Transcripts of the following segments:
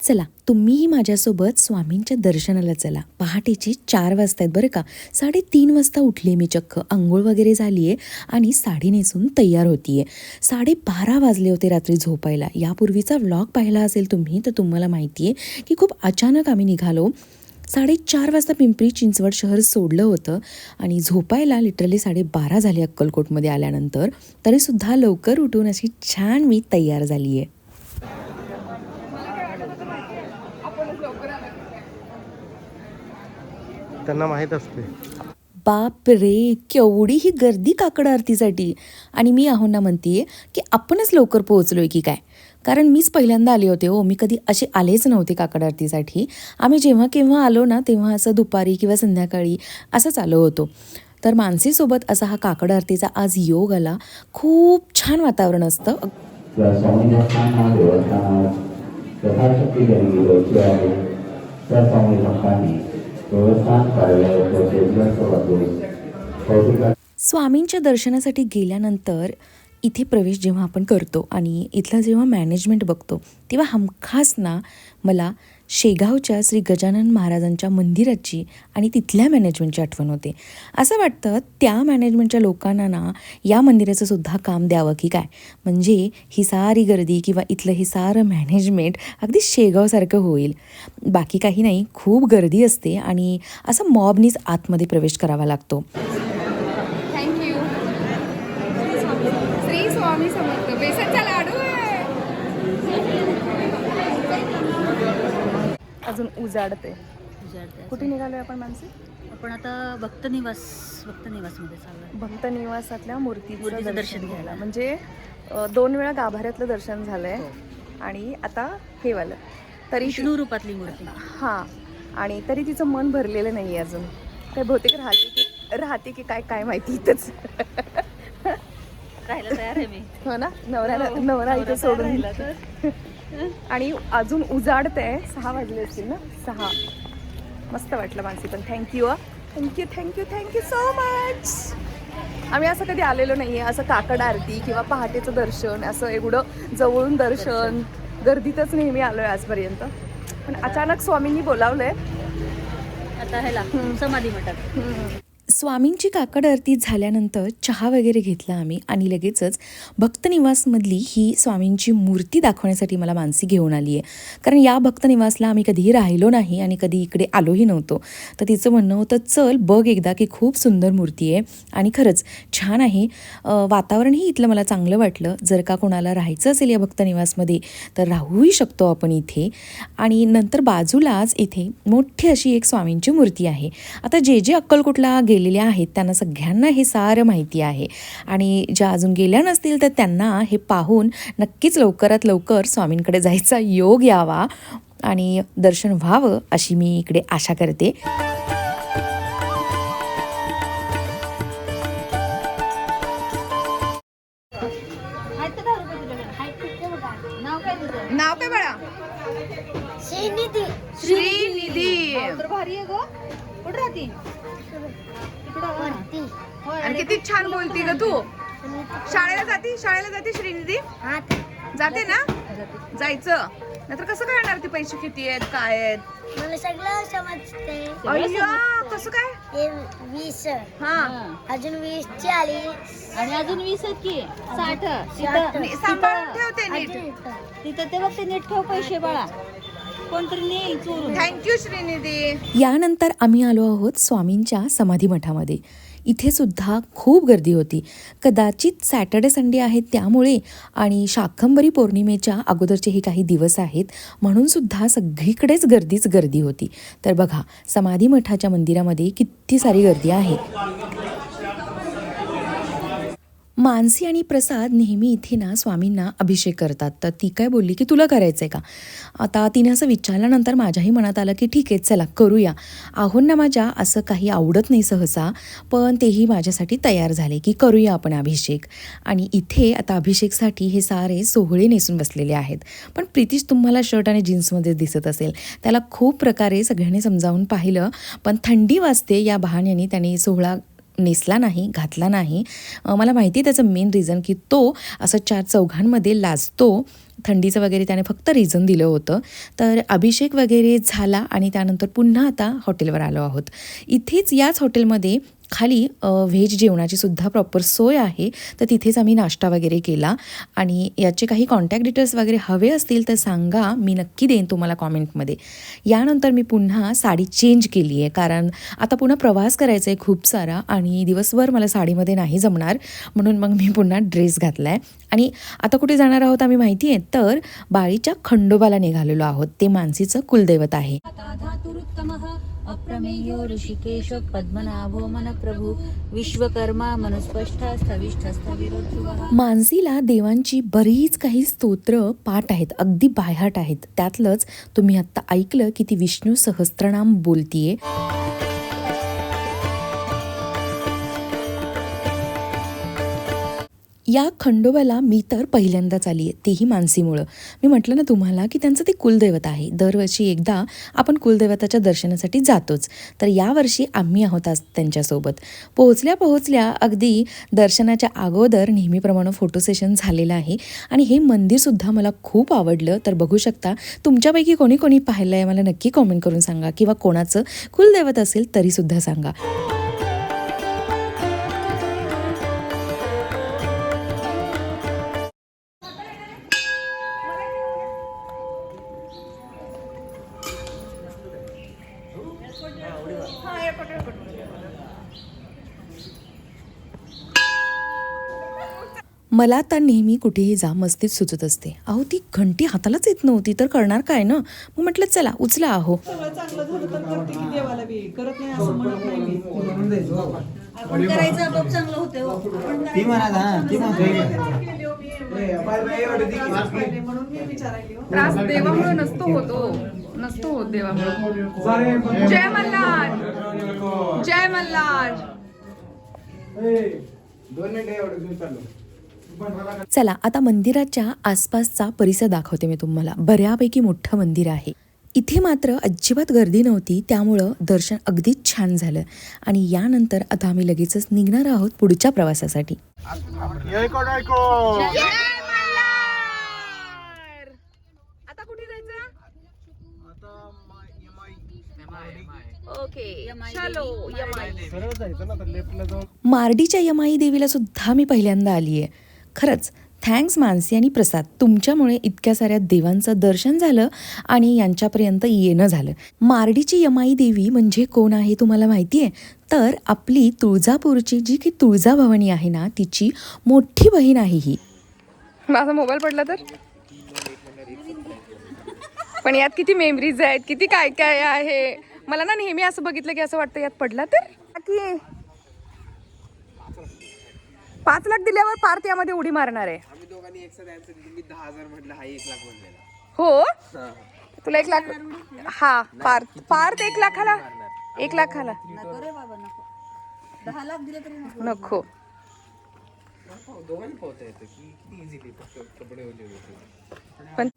चला तुम्हीही माझ्यासोबत स्वामींच्या दर्शनाला चला. पहाटेची चार वाजता आहेत बरं का? साडेतीन वाजता उठले मी चक्क. आंघोळ वगैरे झाली आहे आणि साडी नेसून तयार होती आहे साडेबारा वाजले होते रात्री झोपायला. यापूर्वीचा व्लॉग पाहिला असेल तुम्ही तर तुम्हाला माहिती आहे की खूप अचानक आम्ही निघालो. साडेचार वाजता पिंपरी चिंचवड शहर सोडलं होतं आणि झोपायला लिटरली साडेबारा झाले अक्कलकोटमध्ये आल्यानंतर. तरीसुद्धा लवकर उठून अशी छान मी तयार झाली आहे त्यांना माहीत असते. बाप रे केवढी ही गर्दी काकड आरतीसाठी. आणि मी आहोंना म्हणतीये की आपणच लवकर पोहोचलोय की काय? कारण मीच पहिल्यांदा आले होते हो. मी कधी असे आलेच नव्हते काकड आरतीसाठी आम्ही जेव्हा केव्हा आलो ना तेव्हा असं दुपारी किंवा संध्याकाळी असंच आलो होतो. तर मानसीसोबत असा हा काकड आरतीचा आज योग आला. खूप छान वातावरण असतं. स्वामींच्या दर्शनासाठी गेल्यानंतर इथे प्रवेश जेव्हा आपण करतो आणि इथलं जेव्हा मॅनेजमेंट बघतो तेव्हा हमखास ना मला शेगावच्या श्री गजानन महाराजांच्या मंदिराची आणि तिथल्या मॅनेजमेंटची आठवण होते. असं वाटतं त्या मॅनेजमेंटच्या लोकांना ना या मंदिराचं सुद्धा काम द्यावं की काय? म्हणजे ही सारी गर्दी किंवा इथलं हे सारं मॅनेजमेंट अगदी शेगावसारखं होईल. बाकी काही नाही खूप गर्दी असते आणि असं मॉबनीच आतमध्ये प्रवेश करावा लागतो थँक्यू श्री स्वामी समर्थ बेसनचा लाडू आहे अजून उजाडते. कुठे निघालोय आपण माणसे? आपण आता भक्त निवास भक्त निवासमध्ये चाललो भक्त निवासातल्या मूर्तीचं मूर्तीचं दर्शन घ्यायला. म्हणजे दोन वेळा गाभाऱ्यातलं दर्शन झालंय हो. आणि आता हे वालं. तरी विष्णू रूपातली मूर्ती. हा. आणि तरी तिचं मन भरलेलं नाही अजून. काय बहुतेक राहते की राहते की काय काय माहिती इथंच. राहायला तयार आहे मी. हो ना? नवऱ्याला हो, नवरा इथे नवरा सोडून. आणि अजून उजाडतंय. सहा वाजले असतील ना? सहा. मस्त वाटलं मानसी पण thank you thank you thank you thank you so much आम्ही असं कधी आलेलो नाही आहे असं काकड आरती किंवा पहाटेचं दर्शन असं एवढं जवळून दर्शन. गर्दीतच नेहमी आलोय आजपर्यंत. पण अचानक स्वामींनी बोलावलंय. आता ह्याला समाधी मठात. स्वामींची काकड आरती झाल्यानंतर चहा वगैरे घेतला आम्ही आणि लगेचच भक्तनिवासमधली ही स्वामींची मूर्ती दाखवण्यासाठी मला मानसी घेऊन आली आहे कारण या भक्तनिवासला आम्ही कधीही राहिलो नाही आणि कधी इकडे आलोही नव्हतो. तर तिचं म्हणणं होतं चल बघ एकदा की खूप सुंदर मूर्ती आहे. आणि खरंच छान आहे. वातावरणही इथलं मला चांगलं वाटलं. जर का कोणाला राहायचं असेल या भक्तनिवासमध्ये तर राहूही शकतो आपण इथे. आणि नंतर बाजूलाच इथे मोठी अशी एक स्वामींची मूर्ती आहे. आता जे जे अक्कलकोटला गेलेले आहेत त्यांना सगळ्यांना हे सारं माहिती आहे. आणि ज्या अजून गेल्या नसतील तर त्यांना हे पाहून नक्कीच लवकरात लवकर स्वामींकडे जायचा योग यावा आणि दर्शन व्हावं अशी मी इकडे आशा करते. शाळेला जाती? शाळेला जाते श्रीनिधी? जाते ना? जायचं. नाहीतर कसं कळणार ते पैसे? किती आहेत? काय आहेत? मला सगळं समजते अय्या कसं काय? हे वीस. हा. अजून वीस ची आणि अजून वीस आहेत की? साठ. साठ. मी सांभाळून ठेवते नीट. अजून तिथं ते बघ ते नीट ठेव पैसे बाळा. कोणतरी नेईल चोरून. Thank you Shrinidhi. यानंतर आम्ही आलो आहोत स्वामींच्या समाधी मठामध्ये इथे सुद्धा खूप गर्दी होती. कदाचित सॅटर्डे संडे आहेत त्यामुळे आणि शाकंबरी पौर्णिमेच्या अगोदरचे हे काही दिवस आहेत म्हणून सुद्धा सगळीकडेच गर्दीच गर्दी होती. तर बघा समाधी मठाच्या मंदिरामध्ये किती सारी गर्दी आहे. मानसी आणि प्रसाद नेहमी इथे ना स्वामींना अभिषेक करतात. तर ती काय बोलली की तुला करायचं आहे का? आता तिने असं विचारल्यानंतर माझ्याही मनात आलं की ठीक आहे चला करूया. आहोंना माझ्या असं काही आवडत नाही सहसा पण तेही माझ्यासाठी तयार झाले की करूया आपण अभिषेक. आणि इथे आता अभिषेकसाठी हे सारे सोहळे नेसून बसलेले आहेत. पण प्रितीश तुम्हाला शर्ट आणि जीन्समध्ये दिसत असेल. त्याला खूप प्रकारे सगळ्यांनी समजावून पाहिलं पण थंडी वाजते या बहाण्याने त्याने सोहळा नेसला नाही घातला नाही. मला माहिती आहे त्याचं मेन रिझन की तो असं चार चौघांमध्ये लाजतो. थंडीचं वगैरे त्याने फक्त रिझन दिलं होतं. तर अभिषेक वगैरे झाला आणि त्यानंतर पुन्हा आता हॉटेलवर आलो आहोत. इथेच याच हॉटेलमध्ये खाली व्हेज जेवणाची सुद्धा प्रॉपर सोय आहे तर तिथेच आम्ही नाश्ता वगैरे केला. आणि याचे काही कॉन्टॅक्ट डिटेल्स वगैरे हवे असतील तर सांगा मी नक्की देईन तुम्हाला कॉमेंटमध्ये यानंतर मी पुन्हा साडी चेंज केली आहे कारण आता पुन्हा प्रवास करायचा आहे खूप सारा आणि दिवसभर मला साडीमध्ये नाही जमणार म्हणून मग मी पुन्हा ड्रेस घातला आहे आणि आता कुठे जाणार आहोत आम्ही माहिती आहे तर बाळीच्या खंडोबाला निघालेलो आहोत ते मानसीचं कुलदैवत आहे. अप्रमेयो ऋषिकेश पद्मनाभो मनप्रभू विश्वकर्मा मनुस्पष्ट स्थविष्ठस्थविरोध्रुवः मानसीला देवांची बरीच काही स्तोत्र पाठ आहेत अगदी बायहाट आहेत. त्यातलंच तुम्ही आत्ता ऐकलं की ती विष्णू सहस्त्रनाम बोलतीये. या खंडोबाला मी तर पहिल्यांदाच आली आहे तीही मानसीमुळं. मी म्हटलं ना तुम्हाला की त्यांचं ते कुलदैवत आहे. दरवर्षी एकदा आपण कुलदैवताच्या दर्शनासाठी जातोच. तर यावर्षी आम्ही आहोत आज त्यांच्यासोबत. पोहोचल्या पोहोचल्या अगदी दर्शनाच्या अगोदर नेहमीप्रमाणे फोटो सेशन झालेलं आहे आणि हे मंदिरसुद्धा मला खूप आवडलं. तर बघू शकता तुमच्यापैकी कोणी कोणी पाहिलं आहे मला नक्की कॉमेंट करून सांगा किंवा कोणाचं कुलदैवत असेल तरीसुद्धा सांगा. मला तर नेहमी कुठेही जा मस्तीत सुचत असते. अहो ती घंटी हातालाच येत नव्हती तर करणार काय ना? मग म्हटलं चला उचला अहो. सगळं चांगलं झालं तर करते की देवाला बी करत नाही असं म्हणत नाही मी आपण करायचं आपोआप चांगलं होतं. आपण ती म्हणा ती म्हणून मी विचारायली. त्रास देवामुळे नसतो होतो. नसतो होत देवामुळे जय मल्हार. जय मल्हार. दोन मिनिटं एवढं घेऊन चाललो चला आता मंदिराच्या आसपासचा परिसर दाखवते मी तुम्हाला. बऱ्यापैकी मोठं मंदिर आहे. इथे मात्र अजिबात गर्दी नव्हती त्यामुळं दर्शन अगदीच छान झालं. आणि यानंतर आता आम्ही लगेचच निघणार आहोत पुढच्या प्रवासासाठी आता कुठे जायचं ओके चलो यमाई मार्डीच्या यमाई देवीला सुद्धा मी पहिल्यांदा आली आहे खरंच थँक्स मानसी आणि प्रसाद. तुमच्यामुळे इतक्या साऱ्या देवांचं दर्शन झालं आणि यांच्यापर्यंत येणं झालं. मार्डीची यमाई देवी म्हणजे कोण आहे तुम्हाला माहिती आहे तर आपली तुळजापूरची जी की तुळजाभवानी आहे ना तिची मोठी बहीण आहे ही. माझा मोबाईल पडला तर? पण यात किती मेमरीज आहेत किती काय काय आहे? मला ना नेहमी असं बघितलं की असं वाटतं यात पडला तर? की पाच लाख दिल्यावर पार त्यामध्ये उडी मारणार आहे. आम्ही दोघांनी एक साथ आन्सर दिली. मी दहा हजार म्हटलं हा एक लाख बोललेला हो? तुला एक लाख हा पार पार ते एक लाखाला एक लाखाला. नको रे बाबा नको. दहा लाख दिले तरी नको. नको. दोघांनी पोहता येतं की किती इझिली फक्त कपडे ओले होते पण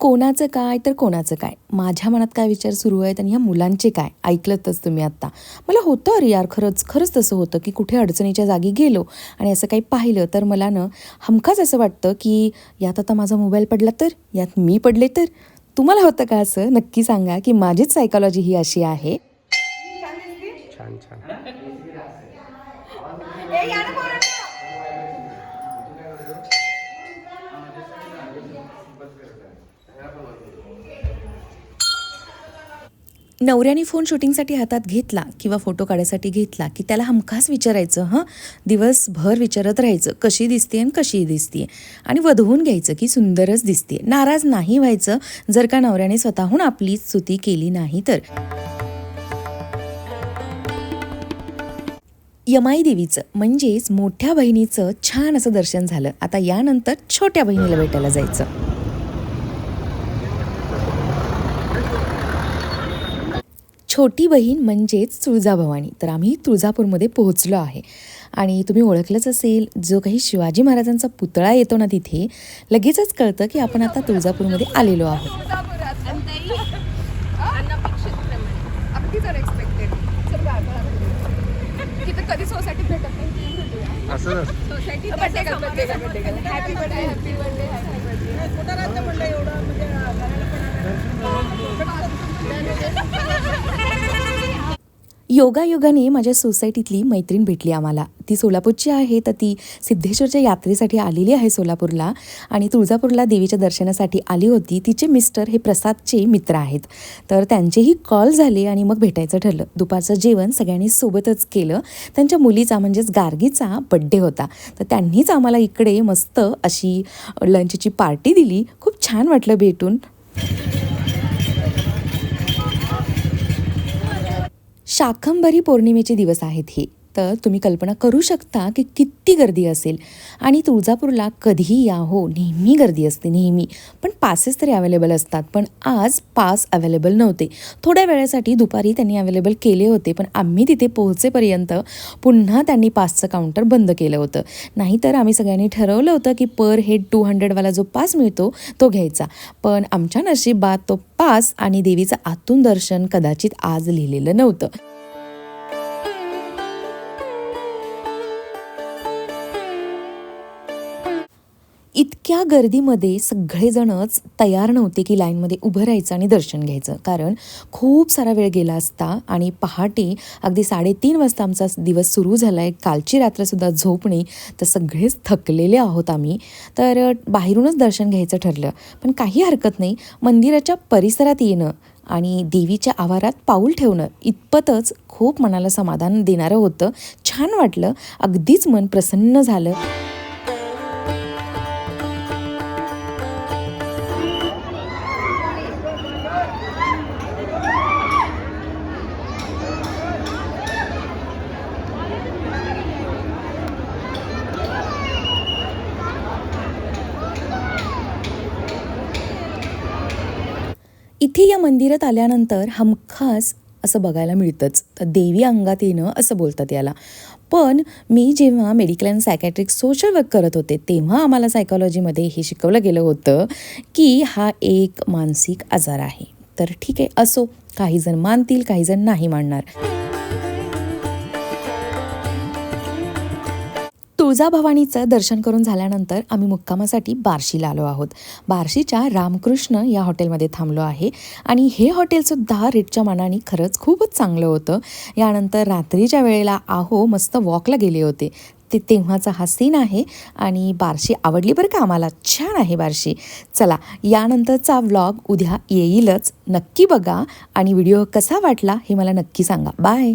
कोणाचं काय तर कोणाचं काय. माझ्या मनात काय विचार सुरू आहेत आणि ह्या मुलांचे काय? ऐकलंतच तुम्ही आत्ता. मला होतं अरे यार खरंच खरंच तसं होतं की कुठे अडचणीच्या जागी गेलो आणि असं काही पाहिलं तर मला ना हमखास असं वाटतं की यात आता माझा मोबाईल पडला तर यात मी पडले तर. तुम्हाला होतं का असं? नक्की सांगा की माझीच सायकॉलॉजी ही अशी आहे. छान छान. नवऱ्याने फोन शूटिंगसाठी हातात घेतला किंवा फोटो काढायसाठी घेतला की त्याला हमखास विचारायचं हं? दिवसभर विचारत राहायचं कशी दिसते आणि कशी दिसते आणि वधवून घ्यायचं की सुंदरच दिसते नाराज नाही व्हायचं जर का नवऱ्याने स्वतःहून आपली स्तुती केली नाही तर. यमाई देवीचं म्हणजेच मोठ्या बहिणीचं छान असं दर्शन झालं. आता यानंतर छोट्या बहिणीला भेटायला जायचं. छोटी बहीण म्हणजेच तुळजाभवानी तर आम्ही तुळजापूरमध्ये पोहोचलो आहे. आणि तुम्ही ओळखलंच असेल जो काही शिवाजी महाराजांचा पुतळा येतो ना तिथे लगेचच कळतं की आपण आता तुळजापूरमध्ये आलेलो आहोत. सोसायटी योगायोगाने माझ्या सोसायटीतली मैत्रीण भेटली आम्हाला. ती सोलापूरची आहे तर ती सिद्धेश्वरच्या यात्रेसाठी आलेली आहे सोलापूरला आणि तुळजापूरला देवीच्या दर्शनासाठी आली होती. तिचे मिस्टर हे प्रसादचे मित्र आहेत. तर त्यांचेही कॉल झाले आणि मग भेटायचं ठरलं. दुपारचं जेवण सगळ्यांनी सोबतच केलं. त्यांच्या मुलीचा म्हणजेच गार्गीचा बड्डे होता. तर त्यांनीच आम्हाला इकडे मस्त अशी लंचची पार्टी दिली. खूप छान वाटलं भेटून. शाकंभरी पौर्णिमेचे दिवस आहेत हे. तर तुम्ही कल्पना करू शकता की किती गर्दी असेल. आणि तुळजापूरला कधीही या हो नेहमी गर्दी असते नेहमी. पण पासेस तरी अवेलेबल असतात. पण आज पास अवेलेबल नव्हते. थोड्या वेळासाठी दुपारी त्यांनी अवेलेबल केले होते पण आम्ही तिथे पोहोचेपर्यंत पुन्हा त्यांनी पासचं काउंटर बंद केलं होतं. नाहीतर आम्ही सगळ्यांनी ठरवलं होतं की पर हेड टू हंड्रेडवाला जो पास मिळतो तो घ्यायचा. पण आमच्या नशिबात तो पास आणि देवीचं आतून दर्शन कदाचित आज लिहिलेलं नव्हतं. इतक्या गर्दीमध्ये सगळेजणच तयार नव्हते की लाईनमध्ये उभं राहायचं आणि दर्शन घ्यायचं. कारण खूप सारा वेळ गेला असता आणि पहाटे अगदी साडेतीन वाजता आमचा दिवस सुरू झाला आहे कालची रात्रसुद्धा झोप नाही. तर सगळेच थकलेले आहोत आम्ही. तर बाहेरूनच दर्शन घ्यायचं ठरलं. पण काही हरकत नाही. मंदिराच्या परिसरात येणं आणि देवीच्या आवारात पाऊल ठेवणं इतपतच खूप मनाला समाधान देणारं होतं. छान वाटलं. अगदीच मन प्रसन्न झालं. इथे या मंदिरात आल्यानंतर हमखास असं बघायला मिळतंच. तर देवी अंगात येणं असं बोलतात याला. पण मी जेव्हा medical and psychiatric social work करत होते तेव्हा आम्हाला सायकॉलॉजीमध्ये हे शिकवलं गेलं होतं की हा एक मानसिक आजार आहे. तर ठीक आहे असो. काही जण मानतील काही जण नाही मानणार. तुळजाभवानीचं दर्शन करून झाल्यानंतर आम्ही मुक्कामासाठी बार्शीला आलो आहोत. बार्शीच्या रामकृष्ण या हॉटेलमध्ये थांबलो आहे आणि हे हॉटेलसुद्धा रेटच्या मानाने खरंच खूपच चांगलं होतं. यानंतर रात्रीच्या वेळेला आहो मस्त वॉकला गेले होते. ते तेव्हाचा हा सीन आहे आणि बार्शी आवडली बरं का आम्हाला? छान आहे बार्शी. चला यानंतरचा व्लॉग उद्या येईलच. नक्की बघा आणि व्हिडिओ कसा वाटला हे मला नक्की सांगा. बाय!